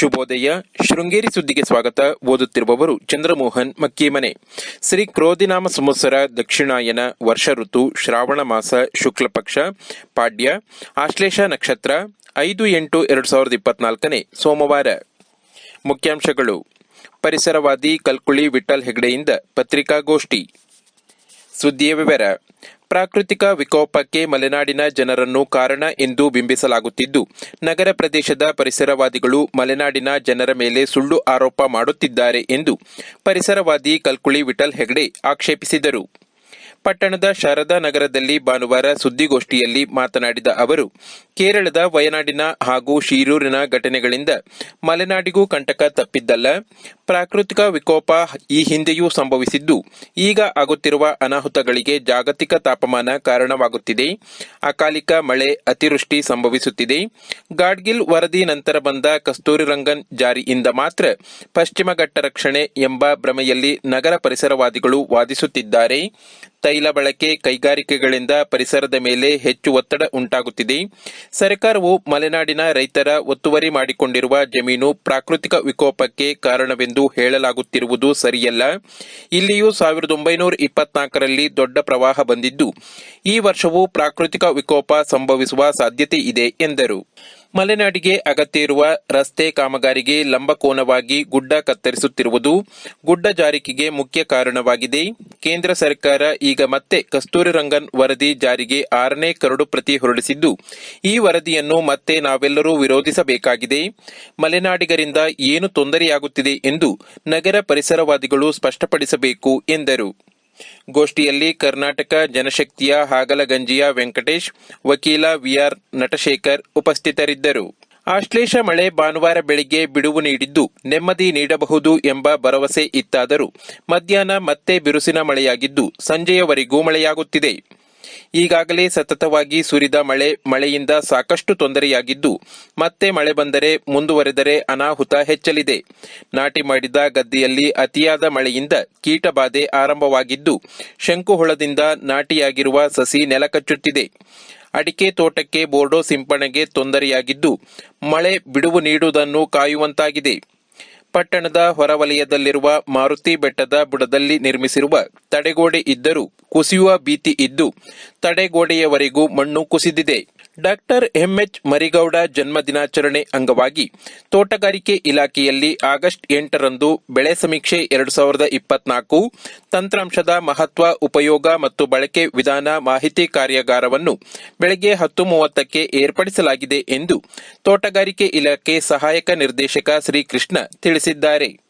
ಶುಭೋದಯ. ಶೃಂಗೇರಿ ಸುದ್ದಿಗೆ ಸ್ವಾಗತ. ಓದುತ್ತಿರುವವರು ಚಂದ್ರಮೋಹನ್ ಮಕ್ಕೀಮನೆ. ಶ್ರೀ ಕ್ರೋಧಿನಾಮ ಸಂವತ್ಸರ ದಕ್ಷಿಣಾಯನ ವರ್ಷ ಋತು, ಶ್ರಾವಣ ಮಾಸ ಶುಕ್ಲ ಪಕ್ಷ ಪಾಡ್ಯ, ಆಶ್ಲೇಷ ನಕ್ಷತ್ರ, ಐದು ಎಂಟು ಎರಡು ಸಾವಿರದ ಇಪ್ಪತ್ನಾಲ್ಕನೇ ಸೋಮವಾರ. ಮುಖ್ಯಾಂಶಗಳು. ಪರಿಸರವಾದಿ ಕಲ್ಕುಳಿ ವಿಠಲ್ ಹೆಗ್ಡೆಯಿಂದ ಪತ್ರಿಕಾಗೋಷ್ಠಿ. ಸುದ್ದಿಯ ವಿವರ. ಪ್ರಾಕೃತಿಕ ವಿಕೋಪಕ್ಕೆ ಮಲೆನಾಡಿನ ಜನರನ್ನು ಕಾರಣ ಎಂದು ಬಿಂಬಿಸಲಾಗುತ್ತಿದ್ದು, ನಗರ ಪ್ರದೇಶದ ಪರಿಸರವಾದಿಗಳು ಮಲೆನಾಡಿನ ಜನರ ಮೇಲೆ ಸುಳ್ಳು ಆರೋಪ ಮಾಡುತ್ತಿದ್ದಾರೆ ಎಂದು ಪರಿಸರವಾದಿ ಕಲ್ಕುಳಿ ವಿಠಲ್ ಹೆಗ್ಡೆ ಆಕ್ಷೇಪಿಸಿದರು. ಪಟ್ಟಣದ ಶಾರದಾ ನಗರದಲ್ಲಿ ಭಾನುವಾರ ಸುದ್ದಿಗೋಷ್ಠಿಯಲ್ಲಿ ಮಾತನಾಡಿದ ಅವರು, ಕೇರಳದ ವಯನಾಡಿನ ಹಾಗೂ ಶೀರೂರಿನ ಘಟನೆಗಳಿಂದ ಮಲೆನಾಡಿಗೂ ಕಂಟಕ ತಪ್ಪಿದ್ದಲ್ಲ. ಪ್ರಾಕೃತಿಕ ವಿಕೋಪ ಈ ಹಿಂದೆಯೂ ಸಂಭವಿಸಿದ್ದು, ಈಗ ಆಗುತ್ತಿರುವ ಅನಾಹುತಗಳಿಗೆ ಜಾಗತಿಕ ತಾಪಮಾನ ಕಾರಣವಾಗುತ್ತಿದೆ. ಅಕಾಲಿಕ ಮಳೆ ಅತಿವೃಷ್ಟಿ ಸಂಭವಿಸುತ್ತಿದೆ. ಗಾಡ್ಗಿಲ್ ವರದಿ ನಂತರ ಬಂದ ಕಸ್ತೂರಿ ರಂಗನ್ ಜಾರಿಯಿಂದ ಮಾತ್ರ ಪಶ್ಚಿಮ ಘಟ್ಟ ರಕ್ಷಣೆ ಎಂಬ ಭ್ರಮೆಯಲ್ಲಿ ನಗರ ಪರಿಸರವಾದಿಗಳು ವಾದಿಸುತ್ತಿದ್ದಾರೆ. ತೈಲ ಬಳಕೆ ಕೈಗಾರಿಕೆಗಳಿಂದ ಪರಿಸರದ ಮೇಲೆ ಹೆಚ್ಚು ಒತ್ತಡ ಉಂಟಾಗುತ್ತಿದೆ. ಸರ್ಕಾರವು ಮಲೆನಾಡಿನ ರೈತರ ಒತ್ತುವರಿ ಮಾಡಿಕೊಂಡಿರುವ ಜಮೀನು ಪ್ರಾಕೃತಿಕ ವಿಕೋಪಕ್ಕೆ ಕಾರಣವೆಂದು ಹೇಳಲಾಗುತ್ತಿರುವುದು ಸರಿಯಲ್ಲ. ಇಲ್ಲಿಯೂ ಸಾವಿರದ ಒಂಬೈನೂರ ಇಪ್ಪತ್ನಾಲ್ಕರಲ್ಲಿ ದೊಡ್ಡ ಪ್ರವಾಹ ಬಂದಿದ್ದು, ಈ ವರ್ಷವೂ ಪ್ರಾಕೃತಿಕ ವಿಕೋಪ ಸಂಭವಿಸುವ ಸಾಧ್ಯತೆ ಇದೆ ಎಂದರು. ಮಲೆನಾಡಿಗೆ ಅಗತ್ಯ ರಸ್ತೆ ಕಾಮಗಾರಿಗೆ ಲಂಬಕೋನವಾಗಿ ಗುಡ್ಡ ಕತ್ತರಿಸುತ್ತಿರುವುದು ಗುಡ್ಡ ಜಾರಿಕೆಗೆ ಮುಖ್ಯ ಕಾರಣವಾಗಿದೆ. ಕೇಂದ್ರ ಸರ್ಕಾರ ಈಗ ಮತ್ತೆ ಕಸ್ತೂರಿ ರಂಗನ್ ವರದಿ ಜಾರಿಗೆ ಆರನೇ ಕರಡು ಪ್ರತಿ ಹೊರಡಿಸಿದ್ದು, ಈ ವರದಿಯನ್ನು ಮತ್ತೆ ನಾವೆಲ್ಲರೂ ವಿರೋಧಿಸಬೇಕಾಗಿದೆ. ಮಲೆನಾಡಿಗರಿಂದ ಏನು ತೊಂದರೆಯಾಗುತ್ತಿದೆ ಎಂದು ನಗರ ಪರಿಸರವಾದಿಗಳು ಸ್ಪಷ್ಟಪಡಿಸಬೇಕು ಎಂದರು. ಗೋಷ್ಠಿಯಲ್ಲಿ ಕರ್ನಾಟಕ ಜನಶಕ್ತಿಯ ಹಾಗಲಗಂಜಿಯ ವೆಂಕಟೇಶ್, ವಕೀಲ ವಿಆರ್ ನಟಶೇಖರ್ ಉಪಸ್ಥಿತರಿದ್ದರು. ಆಶ್ಲೇಷ ಮಳೆ ಭಾನುವಾರ ಬೆಳಿಗ್ಗೆ ಬಿಡುವು ನೀಡಿದ್ದು ನೆಮ್ಮದಿ ನೀಡಬಹುದು ಎಂಬ ಭರವಸೆ ಇತ್ತಾದರೂ ಮಧ್ಯಾಹ್ನ ಮತ್ತೆ ಬಿರುಸಿನ ಮಳೆಯಾಗಿದ್ದು ಸಂಜೆಯವರೆಗೂ ಮಳೆಯಾಗುತ್ತಿದೆ. ಈಗಾಗಲೇ ಸತತವಾಗಿ ಸುರಿದ ಮಳೆ, ಮಳೆಯಿಂದ ಸಾಕಷ್ಟು ತೊಂದರೆಯಾಗಿದ್ದು, ಮತ್ತೆ ಮಳೆ ಬಂದರೆ ಮುಂದುವರೆದರೆ ಅನಾಹುತ ಹೆಚ್ಚಲಿದೆ. ನಾಟಿ ಮಾಡಿದ ಗದ್ದೆಯಲ್ಲಿ ಅತಿಯಾದ ಮಳೆಯಿಂದ ಕೀಟಬಾಧೆ ಆರಂಭವಾಗಿದ್ದು, ಶಂಕುಹುಳದಿಂದ ನಾಟಿಯಾಗಿರುವ ಸಸಿ ನೆಲಕಚ್ಚುತ್ತಿದೆ. ಅಡಿಕೆ ತೋಟಕ್ಕೆ ಬೋರ್ಡೋ ಸಿಂಪಡಣೆಗೆ ತೊಂದರೆಯಾಗಿದ್ದು, ಮಳೆ ಬಿಡುವು ನೀಡುವುದನ್ನು ಕಾಯುವಂತಾಗಿದೆ. ಪಟ್ಟಣದ ಹೊರವಲಯದಲ್ಲಿರುವ ಮಾರುತಿ ಬೆಟ್ಟದ ಬುಡದಲ್ಲಿ ನಿರ್ಮಿಸಿರುವ ತಡೆಗೋಡೆ ಇದ್ದರೂ ಕುಸಿಯುವ ಭೀತಿ ಇದ್ದು ತಡೆಗೋಡೆಯವರೆಗೂ ಮಣ್ಣು ಕುಸಿದಿದೆ. ಡಾಕ್ಟರ್ ಎಂಎಚ್ ಮರಿಗೌಡ ಜನ್ಮ ದಿನಾಚರಣೆ ಅಂಗವಾಗಿ ತೋಟಗಾರಿಕೆ ಇಲಾಖೆಯಲ್ಲಿ ಆಗಸ್ಟ್ ಎಂಟರಂದು ಬೆಳೆ ಸಮೀಕ್ಷೆ ಎರಡು ಸಾವಿರದ ಇಪ್ಪತ್ನಾಲ್ಕು, ತಂತ್ರಾಂಶದ ಮಹತ್ವ, ಉಪಯೋಗ ಮತ್ತು ಬಳಕೆ ವಿಧಾನ ಮಾಹಿತಿ ಕಾರ್ಯಾಗಾರವನ್ನು ಬೆಳಗ್ಗೆ ಹತ್ತು ಮೂವತ್ತಕ್ಕೆ ಏರ್ಪಡಿಸಲಾಗಿದೆ ಎಂದು ತೋಟಗಾರಿಕೆ ಇಲಾಖೆ ಸಹಾಯಕ ನಿರ್ದೇಶಕ ಶ್ರೀಕೃಷ್ಣ ತಿಳಿಸಿದ್ದಾರೆ.